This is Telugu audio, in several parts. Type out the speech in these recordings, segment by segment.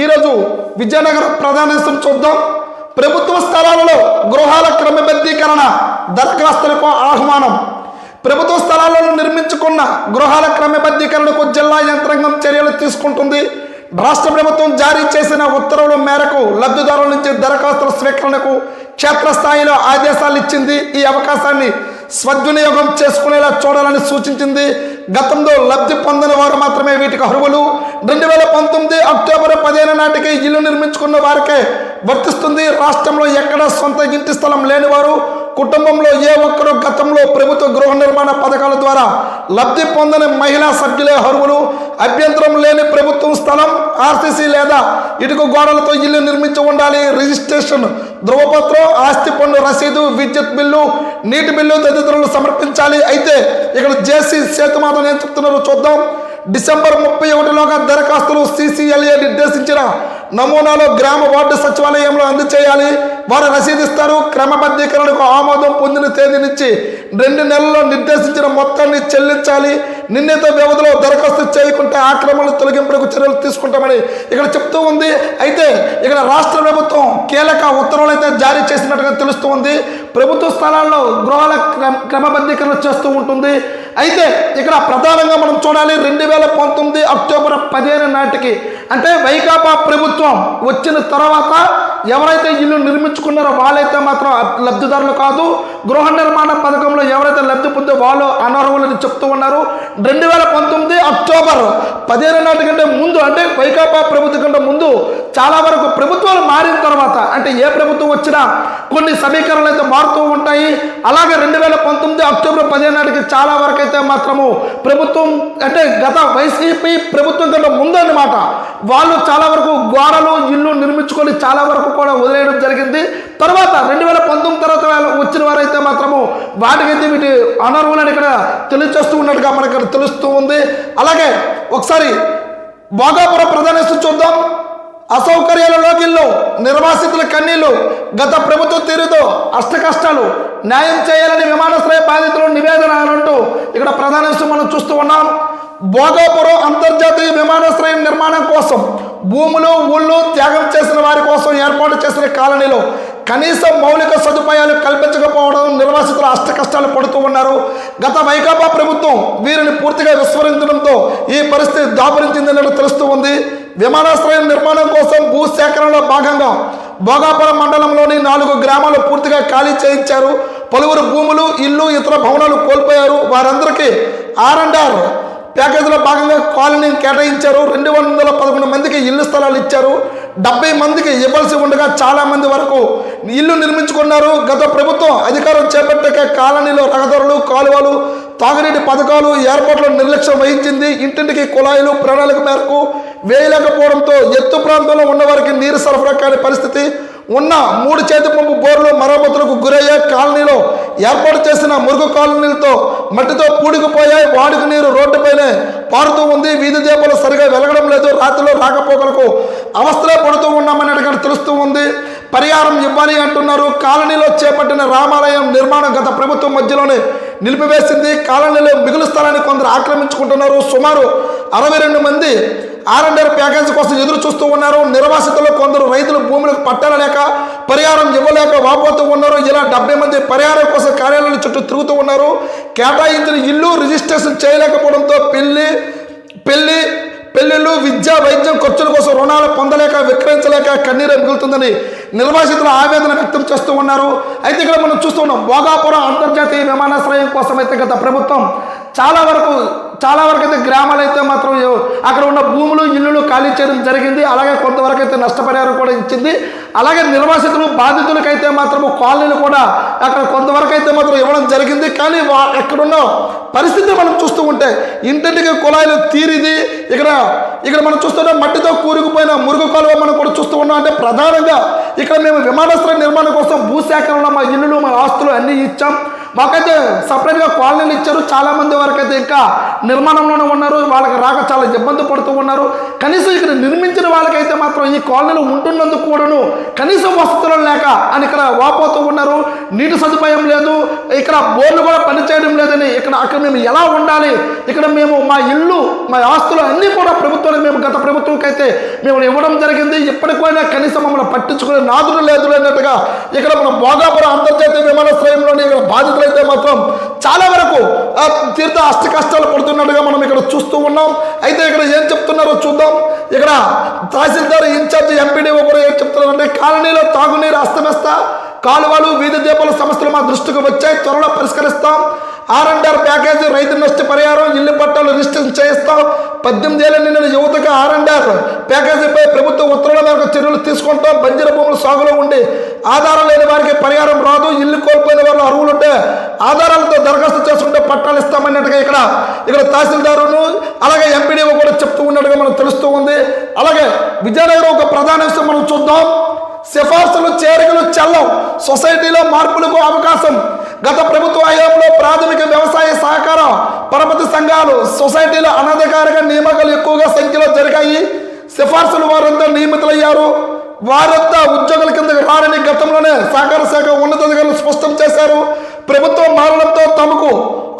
ఈరోజు విజయనగరం ప్రధానేశం చూద్దాం. ప్రభుత్వ స్థలాలలో గృహాల క్రమబద్ధీకరణ దరఖాస్తులకు ఆహ్వానం. ప్రభుత్వ స్థలాలను నిర్మించుకున్న గృహాల క్రమబద్ధీకరణకు జిల్లా యంత్రాంగం చర్యలు తీసుకుంటుంది. రాష్ట్ర ప్రభుత్వం జారీ చేసిన ఉత్తర్వుల మేరకు లబ్ధిదారుల నుంచి దరఖాస్తుల స్వీకరణకు క్షేత్రస్థాయిలో ఆదేశాలు ఇచ్చింది. ఈ అవకాశాన్ని సద్వినియోగం చేసుకునేలా చూడాలని సూచించింది. గతంలో లబ్ధి పొందిన వారు మాత్రమే వీటికి అర్హులు. రెండు వేల పంతొమ్మిది అక్టోబర్ పదిహేను నాటికి ఇల్లు నిర్మించుకున్న వారికే వర్తిస్తుంది. రాష్ట్రంలో ఎక్కడ సొంత ఇంటి స్థలం లేని వారు కుటుంబంలో ఏ ఒక్కరూ గతంలో ప్రభుత్వ గృహ నిర్మాణ పథకాల ద్వారా లబ్ధి పొందని మహిళా సభ్యులే అర్హులు అభ్యంతరం లేని ప్రభుత్వం స్థలం ఆర్టీసీ లేదా ఇటుక గోడలతో ఇల్లు నిర్మించి ఉండాలి. రిజిస్ట్రేషన్ ధృవపత్రం ఆస్తి పన్ను రసీదు విద్యుత్ బిల్లు నీటి బిల్లు తదితరులు సమర్పించాలి. అయితే ఇక్కడ జేసీ సేతుమాధవ్ ఏం చెప్తున్నారో చూద్దాం. డిసెంబర్ ముప్పై ఒకటిలోగా దరఖాస్తులు సీసీఎల్ఏ నిర్దేశించిన నమూనాలో గ్రామ వార్డు సచివాలయంలో అందజేయాలి వారు రసీదిస్తారు క్రమబద్ధీకరణకు ఆమోదం పొందిన తేదీ నుంచి రెండు నెలల్లో నిర్దేశించిన మొత్తాన్ని చెల్లించాలి. నిర్ణీత వ్యవధిలో దరఖాస్తు చేయకుంటే ఆక్రమణలు తొలగింపులకు చర్యలు తీసుకుంటామని ఇక్కడ చెప్తూ ఉంది. అయితే ఇక్కడ రాష్ట్ర ప్రభుత్వం కీలక ఉత్తర్వులు అయితే జారీ చేసినట్టుగా తెలుస్తూ ఉంది. ప్రభుత్వ స్థలాల్లో గృహాల క్రమ క్రమబద్ధీకరణ చేస్తూ ఉంటుంది. అయితే ఇక్కడ ప్రధానంగా మనం చూడాలి రెండు వేల పంతొమ్మిది అక్టోబర్ పదిహేను నాటికి. అంటే వైకాపా ప్రభుత్వం వచ్చిన తర్వాత ఎవరైతే ఇల్లు నిర్మించుకున్నారో వాళ్ళైతే మాత్రం లబ్ధిదారులు కాదు గృహ నిర్మాణ పథకంలో ఎవరైతే లబ్ధి పొందే వాళ్ళు అనర్హులని చెప్తూ ఉన్నారు. రెండు వేల పంతొమ్మిది అక్టోబర్ పదిహేను నాటి కంటే ముందు అంటే వైకాపా ప్రభుత్వం కంటే ముందు చాలా వరకు ప్రభుత్వాలు మారిన తర్వాత అంటే ఏ ప్రభుత్వం వచ్చినా కొన్ని సమీకరణలు అయితే మారుతూ ఉంటాయి. అలాగే రెండు వేల పంతొమ్మిది అక్టోబర్ పదిహేను నాటికి చాలా వరకు అయితే మాత్రము ప్రభుత్వం అంటే గత వైసీపీ ప్రభుత్వం కంటే ముందు అన్నమాట. వాళ్ళు చాలా వరకు గోడలు ఇల్లు నిర్మించుకొని చాలా వరకు కూడా వదిలేయడం జరిగింది. తర్వాత రెండు వేల పంతొమ్మిది తర్వాత వచ్చిన వారైతే మాత్రము వాటికైతే వీటి అనర్హులని ఇక్కడ తెలియచేస్తూ ఉన్నట్టుగా మనకి ఇక్కడ తెలుస్తూ ఉంది. అలాగే ఒకసారి భోగాపురం ప్రధానిస్తూ చూద్దాం. అసౌకర్యాల లోకిల్లో నిర్వాసితుల కన్నీళ్ళు గత ప్రభుత్వ తీరుతో అష్ట కష్టాలు న్యాయం చేయాలని విమానాశ్రయ బాధితులు నివేదన అంటూ ఇక్కడ ప్రధానిస్తూ మనం చూస్తూ ఉన్నాం. భోగాపురం అంతర్జాతీయ విమానాశ్రయం నిర్మాణం కోసం భూములు ఊళ్ళు త్యాగం చేసిన వారి కోసం ఏర్పాటు చేసిన కాలనీలో కనీస మౌలిక సదుపాయాలు కల్పించకపోవడం నిర్వాసితులు అష్ట కష్టాలు పడుతూ ఉన్నారు. గత వైకాపా ప్రభుత్వం వీరిని పూర్తిగా విస్మరించడంతో ఈ పరిస్థితి దాపురించిందని తెలుస్తూ ఉంది. విమానాశ్రయం నిర్మాణం కోసం భూ సేకరణలో భాగంగా భోగాపురం మండలంలోని నాలుగు గ్రామాలు పూర్తిగా ఖాళీ చేయించారు. పలువురు భూములు ఇల్లు ఇతర భవనాలు కోల్పోయారు. వారందరికీ ఆర్ అండ్ ఆర్ ప్యాకేజీలో భాగంగా కాలనీని కేటాయించారు. రెండు వందల పదకొండు మందికి ఇల్లు స్థలాలు ఇచ్చారు. డెబ్బై మందికి ఇవ్వాల్సి ఉండగా చాలామంది వరకు ఇల్లు నిర్మించుకున్నారు. గత ప్రభుత్వం అధికారం చేపట్టాక కాలనీలో రహదారులు కాలువలు తాగునీటి పథకాలు ఏర్పాట్లో నిర్లక్ష్యం వహించింది. ఇంటింటికి కుళాయిలు ప్రణాళిక మేరకు వేయలేకపోవడంతో ఎత్తు ప్రాంతంలో ఉన్నవారికి నీరు సరఫరా కాని పరిస్థితి ఉన్న మూడు చేతి పంపు బోర్లు మరమ్మతులకు గురయ్యే కాలనీలో ఏర్పాటు చేసిన మురుగు కాలనీలతో మట్టితో పూడికిపోయాయి వాడుక నీరు రోడ్డుపైనే పారుతూ ఉంది. వీధి దీపాలు సరిగా వెలగడం లేదు. రాత్రిలో రాకపోకలకు అవస్థలే పడుతూ ఉన్నామని అక్కడ తెలుస్తూ ఉంది. పరిహారం ఇవ్వాలి అంటున్నారు. కాలనీలో చేపట్టిన రామాలయం నిర్మాణం గత ప్రభుత్వం మధ్యలోనే నిలిపివేసింది. కాలనీలో మిగులు స్థలాన్ని కొందరు ఆక్రమించుకుంటున్నారు. సుమారు అరవై రెండు మంది ఆర్ ప్యాకేజ్ కోసం ఎదురు చూస్తూ ఉన్నారు. నిర్వాసితులు కొందరు రైతులు భూములకు పట్టాల లేక పరిహారం ఇవ్వలేక వాపోతూ ఉన్నారు. ఇలా డెబ్బై మంది పరిహారం కోసం కార్యాలయాల చుట్టూ తిరుగుతూ ఉన్నారు. కేటాయించిన ఇల్లు రిజిస్ట్రేషన్ చేయలేకపోవడంతో పెళ్ళి పెళ్ళి పెళ్ళిళ్ళు విద్యా వైద్యం ఖర్చుల కోసం రుణాలు పొందలేక విక్రయించలేక కన్నీరు మిగులుతుందని నిర్వాసితులు ఆవేదన వ్యక్తం చేస్తూ ఉన్నారు. అయితే ఇక్కడ మనం చూస్తూ ఉన్నాం. భోగాపురం అంతర్జాతీయ విమానాశ్రయం కోసం అయితే గత ప్రభుత్వం చాలా వరకు చాలా వరకు అయితే గ్రామాలు అయితే మాత్రం అక్కడ ఉన్న భూములు ఇల్లులు ఖాళీ చేయడం జరిగింది. అలాగే కొంతవరకు అయితే నష్టపరిహారం కూడా ఇచ్చింది. అలాగే నిర్వాసితులు బాధితులకైతే మాత్రం కాలనీలు కూడా అక్కడ కొంతవరకు అయితే మాత్రం ఇవ్వడం జరిగింది. కానీ వా ఎక్కడున్న పరిస్థితి మనం చూస్తూ ఉంటే ఇంటింటికి కుళాయిలు తీరిది. ఇక్కడ ఇక్కడ మనం చూస్తుంటే మట్టితో కూరుకుపోయిన మురుగు కాలువ మనం కూడా చూస్తూ ఉన్నాం. అంటే ప్రధానంగా ఇక్కడ మేము విమానాశ్రయ నిర్మాణం కోసం భూసేకరణ మా ఇల్లులు మా ఆస్తులు అన్నీ ఇచ్చాం. మాకైతే సపరేట్గా కాలనీలు ఇచ్చారు. చాలామంది వరకు అయితే ఇంకా నిర్మాణంలోనే ఉన్నారు. వాళ్ళకి రాక చాలా ఇబ్బంది పడుతూ ఉన్నారు. కనీసం ఇక్కడ నిర్మించిన వాళ్ళకైతే మాత్రం ఈ కాలనీలు ఉంటున్నందుకు కూడాను కనీసం వసతులు లేక అని ఇక్కడ వాపోతూ ఉన్నారు. నీటి సదుపాయం లేదు. ఇక్కడ బోర్లు కూడా పనిచేయడం లేదని ఇక్కడ అక్కడ మేము ఎలా ఉండాలి? ఇక్కడ మేము మా ఇల్లు మా ఆస్తులు అన్నీ కూడా ప్రభుత్వానికి మేము గత ప్రభుత్వంకైతే మేము ఇవ్వడం జరిగింది. ఇప్పటికైనా కనీసం మమ్మల్ని పట్టించుకునే నాదులు లేదు అన్నట్టుగా ఇక్కడ మన భోగాపురం అంతర్జాతీయ విమానాశ్రయంలోని ఇక్కడ బాధితులు చాలా వరకు తీర్థ అష్ట కష్టాలు పడుతున్నట్టుగా మనం ఇక్కడ చూస్తూ ఉన్నాం. అయితే ఇక్కడ ఏం చెప్తున్నారో చూద్దాం. ఇక్కడ తహసీల్దార్ ఇన్ఛార్జ్ ఎంపీడీ ఒకరు ఏం చెప్తున్నారంటే కాలనీలో తాగునీరు అస్తవ్యస్త కాలువలు వీధి దీపాల సమస్యలు మా దృష్టికి వచ్చాయి త్వరలో పరిష్కరిస్తాం. ఆర్ అండ్ ఆర్ ప్యాకేజీ రైతు నష్ట పరిహారం ఇల్లు పట్టాలు రిజిస్టర్ చేయిస్తాం పద్దెనిమిది ఏళ్ళ నిన్న యువతకు ఆర్ అండ్ ఆర్ ప్యాకేజీపై ప్రభుత్వ ఉత్తర్వుల మేరకు చర్యలు తీసుకుంటాం. బంజర భూములు సాగులో ఉండి ఆధారం లేని వారికి పరిహారం రాదు. ఇల్లు కోల్పోయిన వాళ్ళు అరువులుంటే ఆధారాలతో దరఖాస్తు చేసుకుంటే పట్టాలు ఇస్తామన్నట్టుగా ఇక్కడ ఇక్కడ తహసీల్దారును అలాగే ఎంపీడీఓ కూడా చెప్తూ ఉన్నట్టుగా మనకు తెలుస్తూ ఉంది. అలాగే విజయనగరం ఒక ప్రధాన విషయం మనం చూద్దాం. సిఫార్సులు చేరికలు చెల్లం. సొసైటీలో మార్పులకు అవకాశం. గత ప్రభుత్వ హయాంలో ప్రాథమిక పరపతి సంఘాలు సొసైటీలో అనధికారిక నియామకాలు ఎక్కువగా సంఖ్యలో జరిగాయి. సిఫార్సులు వారంతా నియమితులయ్యారు. వారంతా ఉద్యోగుల కిందకు రారని గతంలోనే సహకార శాఖ ఉన్నతాధికారులు స్పష్టం చేశారు. ప్రభుత్వం మారడంతో తమకు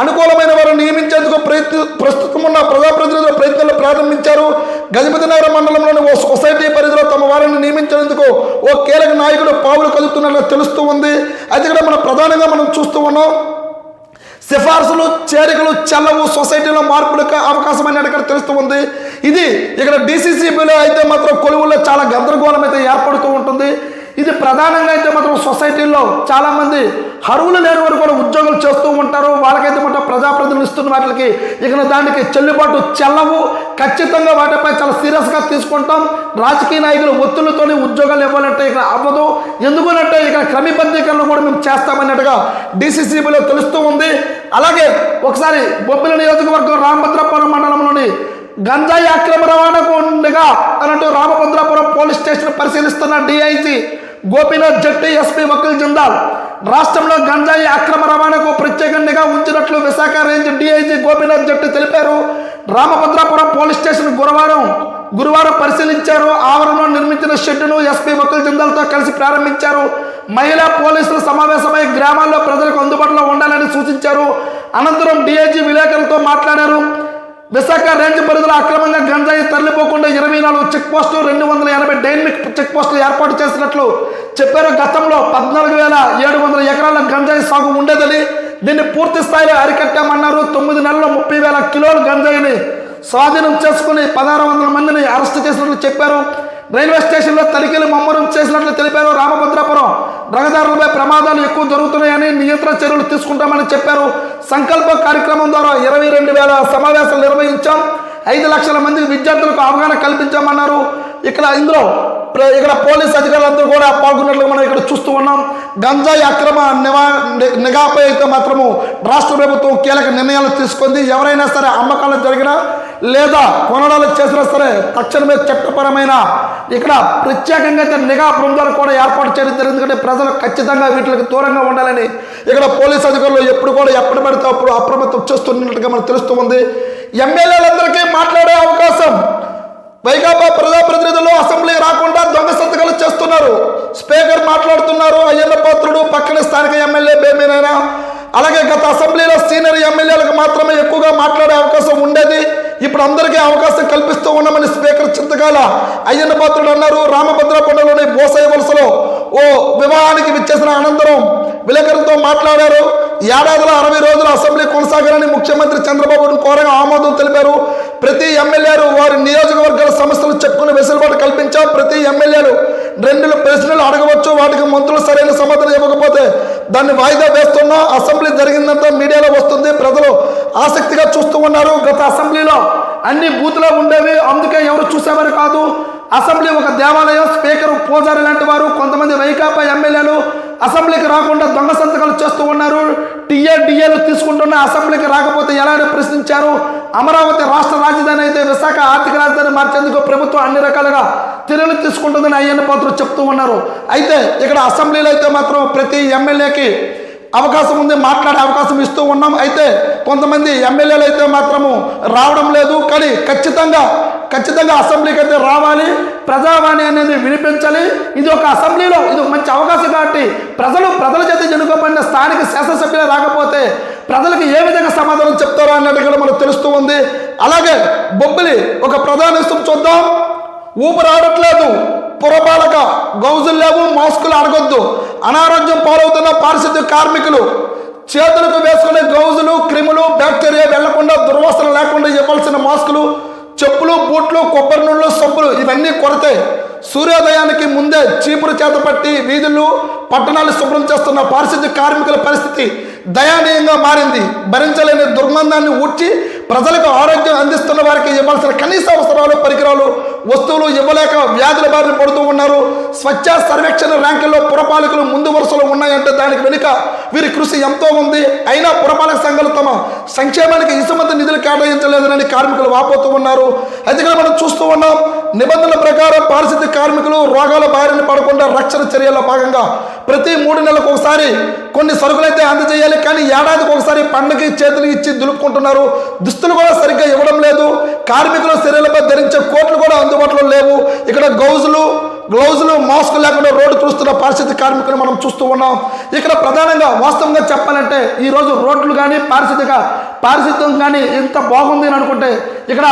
అనుకూలమైన వారు నియమించేందుకు ప్రయత్న ప్రస్తుతం ఉన్న ప్రజాప్రతినిధుల ప్రయత్నాలు ప్రారంభించారు. గజపతి నగర మండలంలోని ఓ సొసైటీ పరిధిలో తమ వారిని నియమించేందుకు ఓ కీలక నాయకుడు పావులు కదుపుతున్నట్లు తెలుస్తూ ఉంది. అది కూడా మనం ప్రధానంగా మనం చూస్తూ ఉన్నాం. సిఫార్సులు చేరికలు చల్లవు సొసైటీలో మార్పులకు అవకాశం అని అక్కడ తెలుస్తూ ఉంది. ఇది ఇక్కడ డీసీసీబీలో అయితే మాత్రం కొలువుల్లో చాలా గందరగోళం అయితే ఏర్పడుతూ ఉంటుంది. ఇది ప్రధానంగా అయితే మాత్రం సొసైటీలో చాలామంది అరువులు లేని వారు కూడా ఉద్యోగాలు చేస్తూ ఉంటారు. వాళ్ళకైతే మాత్రం ప్రజా ఇస్తున్న వాటికి ఇక దానికి చెల్లుబాటు చెల్లవు. ఖచ్చితంగా వాటిపై చాలా సీరియస్గా తీసుకుంటాం. రాజకీయ నాయకులు ఒత్తులతోనే ఉద్యోగాలు ఇవ్వాలంటే ఇక్కడ అవ్వదు. ఎందుకంటే ఇక్కడ క్రమబద్ధీకరణ కూడా మేము చేస్తామన్నట్టుగా డీసీసీబీలో తెలుస్తూ ఉంది. అలాగే ఒకసారి బొబ్బిలి నియోజకవర్గం రామభద్రాపురం మండలంలోని గంజాయి అక్రమ రవాణాకు ఉండగా అన్నట్టు రామభద్రాపురం పోలీస్ స్టేషన్ పరిశీలిస్తున్న డిఐజీ గోపీనాథ్ జట్టి ఎస్పీ వకీల్ జిందాల్. రాష్ట్రంలో గంజాయి అక్రమ రవాణాకు ప్రత్యేక నిఘా ఉంచినట్లు విశాఖ రేంజ్ డిఐజీ గోపీనాథ్ జట్టు తెలిపారు. రామభద్రాపురం పోలీస్ స్టేషన్ గురువారం గురువారం పరిశీలించారు. ఆవరణలో నిర్మించిన షెడ్డును ఎస్పీ వకుల్ జిందాల్తో కలిసి ప్రారంభించారు. మహిళా పోలీసులు సమావేశమై గ్రామాల్లో ప్రజలకు అందుబాటులో ఉండాలని సూచించారు. అనంతరం డిఐజీ విలేకరులతో మాట్లాడారు. విశాఖ రేంజ్ పరిధిలో అక్రమంగా గంజాయి తరలిపోకుండా ఇరవై నాలుగు చెక్ పోస్టులు రెండు వందల ఎనభై డైనమిక్ చెక్ పోస్టులు ఏర్పాటు చేసినట్లు చెప్పారు. గతంలో పద్నాలుగు వేల ఏడు వందల ఎకరాల గంజాయి సాగు ఉండేదని దీన్ని పూర్తి స్థాయిలో అరికట్టామన్నారు. తొమ్మిది నెలల్లో ముప్పై వేల కిలోల గంజాయిని స్వాధీనం చేసుకుని పదహారు వందల మందిని అరెస్ట్ చేసినట్లు చెప్పారు. రైల్వే స్టేషన్లో తనిఖీలు ముమ్మరం చేసినట్లు తెలిపారు. రహదారులపై ప్రమాదాలు ఎక్కువ జరుగుతున్నాయని నియంత్రణ చర్యలు తీసుకుంటామని చెప్పారు. సంకల్ప కార్యక్రమం ద్వారా ఇరవై రెండు వేల సమావేశాలు నిర్వహించాం. ఐదు లక్షల మంది విద్యార్థులకు అవగాహన కల్పించామన్నారు. ఇక్కడ ఇందులో ఇక్కడ పోలీస్ అధికారులందరూ కూడా పాల్గొన్నట్లు మనం ఇక్కడ చూస్తూ ఉన్నాం. గంజాయి అక్రమ నివా నిఘాపై అయితే మాత్రము రాష్ట్ర ప్రభుత్వం కీలక నిర్ణయాలు తీసుకుంది. ఎవరైనా సరే అమ్మకాలు జరిగినా లేదా కొనడాలు చేసినా సరే తక్షణమే చట్టపరమైన ఇక్కడ ప్రత్యేకంగా అయితే నిఘా బృందాలు కూడా ఏర్పాటు చేయడం జరిగింది. ఎందుకంటే ప్రజలు ఖచ్చితంగా వీటికి దూరంగా ఉండాలని ఇక్కడ పోలీస్ అధికారులు ఎప్పుడు కూడా ఎప్పుడు పడితే అప్పుడు అప్రమత్తం చేస్తున్నట్టుగా మనకు తెలుస్తూ ఉంది. ఎమ్మెల్యేలందరికీ మాట్లాడే అవకాశం వైకాపా ప్రజాప్రతినిధులు అసెంబ్లీ రాకుండా దొంగ సంతకాలు చేస్తున్నారు. స్పీకర్ మాట్లాడుతున్నారు అయ్యన్న పాత్రుడు పక్కన స్థానిక ఎమ్మెల్యే బేమీనైనా అలాగే గత అసెంబ్లీలో సీనియర్ ఎమ్మెల్యేలకు మాత్రమే ఎక్కువగా మాట్లాడే అవకాశం ఉండేది. ఇప్పుడు అందరికీ అవకాశం కల్పిస్తూ ఉన్నామని స్పీకర్ చింతకాల అయ్యన్న పాత్రుడు అన్నారు. రామభద్రపండలోని బోసయ్య వలసలో ఓ వివాహానికి విచ్చేసిన అనంతరం విలేకరులతో మాట్లాడారు. ఏడాదిలో అరవై రోజులు అసెంబ్లీ కొనసాగాలని ముఖ్యమంత్రి చంద్రబాబును కోరగా ఆమోదం తెలిపారు ప్రతి ఎమ్మెల్యేలు వారి నియోజకవర్గాల సమస్యలు చెప్పుకునే వెసులుబాటు కల్పించాం ప్రతి ఎమ్మెల్యేలు రెండు ప్రశ్నలు అడగవచ్చు వాటికి మంత్రులు సరైన సమాధానం ఇవ్వకపోతే దాన్ని వాయిదా వేస్తున్నా అసెంబ్లీ జరిగిందంతా మీడియాలో వస్తుంది ప్రజలు ఆసక్తిగా చూస్తూ ఉన్నారు. గత అసెంబ్లీలో అన్ని బూత్లో ఉండేవి అందుకే ఎవరు చూసేవారు కాదు. అసెంబ్లీ ఒక దేవాలయం స్పీకర్ పూజారి లాంటి వారు కొంతమంది వైకాపా ఎమ్మెల్యేలు అసెంబ్లీకి రాకుండా దొంగ సంతకాలు చేస్తూ ఉన్నారు. టీఏ తీసుకుంటున్న అసెంబ్లీకి రాకపోతే ఎలా ప్రశ్నించారు? అమరావతి రాష్ట్ర రాజధాని అయితే విశాఖ ఆర్థిక రాజధాని మార్చేందుకు ప్రభుత్వం అన్ని రకాలుగా చర్యలు తీసుకుంటుందని అయ్యన్న పాత్రలు చెప్తూ ఉన్నారు. అయితే ఇక్కడ అసెంబ్లీలో అయితే మాత్రం ప్రతి ఎమ్మెల్యేకి అవకాశం ఉంది మాట్లాడే అవకాశం ఇస్తూ ఉన్నాం. అయితే కొంతమంది ఎమ్మెల్యేలు అయితే మాత్రము రావడం లేదు. కానీ ఖచ్చితంగా ఖచ్చితంగా అసెంబ్లీకి అయితే రావాలి. ప్రజావాణి అనేది వినిపించాలి. ఇది ఒక అసెంబ్లీలో ఇది ఒక మంచి అవకాశం కాబట్టి ప్రజలు ప్రజల చేత ఎన్నుకోబడిన స్థానిక శాసనసభ్యులు రాకపోతే ప్రజలకు ఏ విధంగా సమాధానం చెప్తారో అన్నట్టు కూడా మనకు తెలుస్తూ ఉంది. అలాగే బొబ్బిలి ఒక ప్రధాన విషయం చూద్దాం. ఊపిరాడట్లేదు పురపాలక గౌజులు లేవు మాస్కులు అడగొద్దు. అనారోగ్యం పాలవుతున్న పారిశుద్ధ్య కార్మికులు చేతులకు వేసుకునే గౌజులు క్రిములు బ్యాక్టీరియా వెళ్ళకుండా దుర్వాసన లేకుండా ఇవ్వాల్సిన మాస్కులు చెప్పులు బూట్లు కొబ్బరి నూనెలు సబ్బులు ఇవన్నీ కొరతే సూర్యోదయానికి ముందే చీపురు చేత పట్టి వీధులు పట్టణాలు శుభ్రం చేస్తున్న పారిశుద్ధ్య కార్మికుల పరిస్థితి దయానీయంగా మారింది. భరించలేని దుర్గంధాన్ని ఊడ్చి ప్రజలకు ఆరోగ్యం అందిస్తున్న వారికి ఇవ్వాల్సిన కనీస అవసరాలు పరికరాలు వస్తువులు ఇవ్వలేక వ్యాధుల బారిన పడుతూ ఉన్నారు. స్వచ్ఛ సర్వేక్షణ ర్యాంకుల్లో పురపాలకులు ముందు వరుసలో ఉన్నాయంటే దానికి వెనుక వీరి కృషి ఎంతో ఉంది. అయినా పురపాలక సంఘాలు తమ సంక్షేమానికి ఇసుమంత నిధులు కేటాయించలేదని కార్మికులు వాపోతూ ఉన్నారు. అందుకని మనం చూస్తూ ఉన్నాం. నిబంధనల ప్రకారం పారిశుద్ధ్య కార్మికులు రోగాల బారిన పడకుండా రక్షణ చర్యల్లో భాగంగా ప్రతి మూడు నెలలకు ఒకసారి కొన్ని సరుకులైతే అందజేయాలి. కానీ ఏడాదికి ఒకసారి పండుగ చేతులు ఇచ్చి దులుపుకుంటున్నారు. దుస్తులు కూడా సరిగ్గా ఇవ్వడం లేదు. కార్మికుల శరీరంపై ధరించే కోట్లు కూడా అందుబాటులో లేవు. ఇక్కడ గౌజులు గ్లౌజులు మాస్క్ లేకుండా రోడ్డు చూస్తున్న పారిశుద్ధ్య కార్మికులు మనం చూస్తూ ఉన్నాం. ఇక్కడ ప్రధానంగా వాస్తవంగా చెప్పాలంటే ఈరోజు రోడ్లు కానీ పారిశుద్ధిక పారిశుద్ధ్యం కానీ ఎంత బాగుంది అని అనుకుంటే ఇక్కడ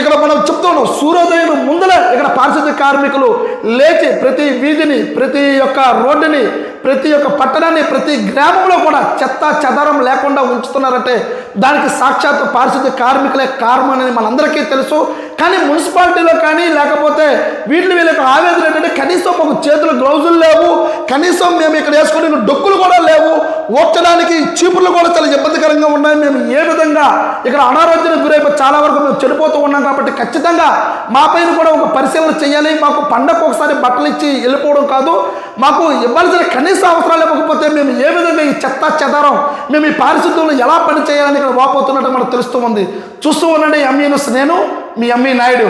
ఇక్కడ మనం చెప్తున్నాం సూర్యోదయం ముందలే ఇక్కడ పారిశుద్ధ్య కార్మికులు లేచి ప్రతి వీధిని ప్రతి ఒక్క రోడ్డుని ప్రతి ఒక్క పట్టణాన్ని ప్రతి గ్రామంలో కూడా చెత్త చెదారం లేకుండా ఉంచుతున్నారంటే దానికి సాక్షాత్ పారిశుద్ధ్య కార్మికులే కారణం అనేది మనందరికీ తెలుసు. కానీ మున్సిపాలిటీలో కానీ లేకపోతే వీటిని వీళ్ళకి ఆవేదన ఏంటంటే కనీసం ఒక చేతులు గ్లౌజులు లేవు. కనీసం మేము ఇక్కడ వేసుకునే డొక్కులు కూడా లేవు. ఓర్చడానికి చీపుర్లు కూడా చాలా ఇబ్బందికరంగా ఉన్నాయి మేము ఏ ఖచ్చితంగా ఇక్కడ అనారోగ్యం గురైపోయి చాలా వరకు మేము చెడిపోతూ ఉన్నాం కాబట్టి ఖచ్చితంగా మా పైన కూడా ఒక పరిశీలన చేయాలి. మాకు పండగ ఒకసారి బట్టలు ఇచ్చి వెళ్ళిపోవడం కాదు. మాకు ఇవ్వాల్సిన కనీస అవసరాలు ఇవ్వకపోతే మేము ఏ విధంగా ఈ చెత్త చెదారం మేము ఈ పారిశుద్ధ్యంలో ఎలా పని చేయాలని ఇక్కడ వాపోతున్నట్టు మనకు తెలుస్తూ ఉంది. చూస్తూ ఉండండి ఎంఈ నేను మీ ఎంఈ నాయుడు.